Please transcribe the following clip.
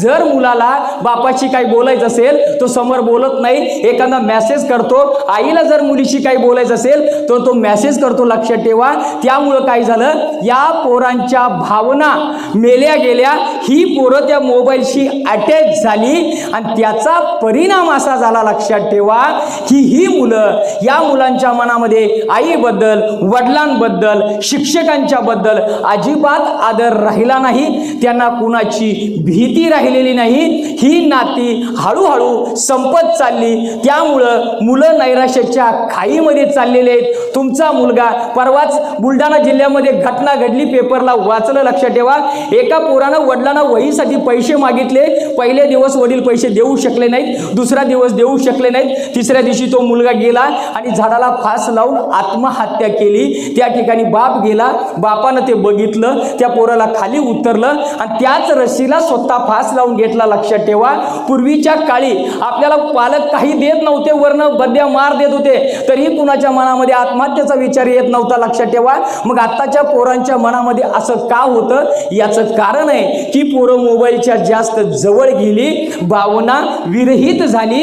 जर मुलाला बापाशी काही बोलायचं असेल तो समोर बोलत नाही एखादा मेसेज करतो आईला जर मुलीशी काही बोलायचं असेल तर तो मेसेज करतो लक्षात ठेवा. त्यामुळं काय झालं? या पोरांच्या भावना मेल्या गेल्या. ही पोरं त्या मोबाईलशी अटॅच झाली आणि त्याचा परिणाम असा झाला लक्षात ठेवा. की ही मुलं या मुलांच्या मनामध्ये आईबद्दल वडिलांबद्दल शिक्षकांच्या बद्दल अजिबात आदर राहिला नाही. त्यांना कुणाची भीती राहिलेली नाही. ही नाती हळूहळू संपत चालली. त्यामुळं मुलं नैराश्याच्या खाईमध्ये चाललेले आहेत. तुमचा मुलगा परवाच बुलढाणा जिल्ह्यामध्ये घटना घडली. पेपरला वाचलं लक्षात ठेवा. एका पोरानं वडिलांना वहीसाठी पैसे मागितले. पहिले दिवस वडील पैसे देऊ शकले नाहीत. दुसरा दिवस देऊ शकले नाहीत. तिसऱ्या दिवशी तो मुलगा गेला आणि झाडाला फास लावून आत्महत्या केली. त्या ठिकाणी बाप गेला. बापानं ते बघितलं. त्या पोराला खाली उतरलं. आणि त्याच रस्सीला स्वतः फास जाऊन घेतला लक्षात ठेवा. पूर्वीच्या काळी आपल्याला पालक काही देत नव्हते वरनं बद्या मार देत होते. तरीही कुणाच्या मनामध्ये आत्महत्येचा विचार येत नव्हता लक्षात ठेवा. मग आत्ताच्या पोरांच्या मनामध्ये असं का होतं? याचं कारण आहे की पोरं मोबाईलच्या जास्त जवळ गेली भावना विरहित झाली.